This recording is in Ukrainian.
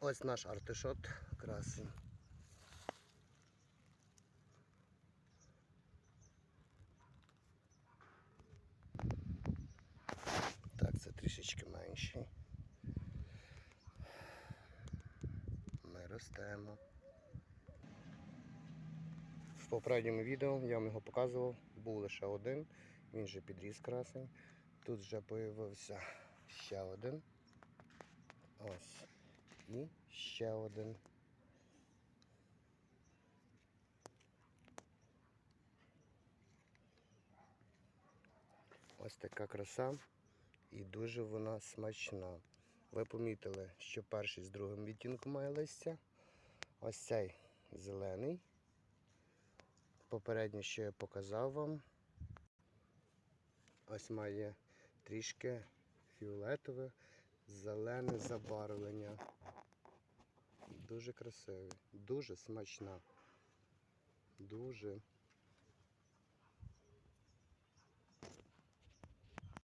Ось наш артишот красень. Так, це трішечки менший. Ми ростемо. В попередньому відео я вам його показував, був лише один, він вже підріс красень. Тут вже появився ще один. Ось. І ще один. Ось така краса і дуже вона смачна. Ви помітили, що перший з другим відтінком має листя. Ось цей зелений. Попередньо, що я показав вам. Ось має трішки фіолетове, зелене забарвлення. Дуже красивий, дуже смачна. Дуже.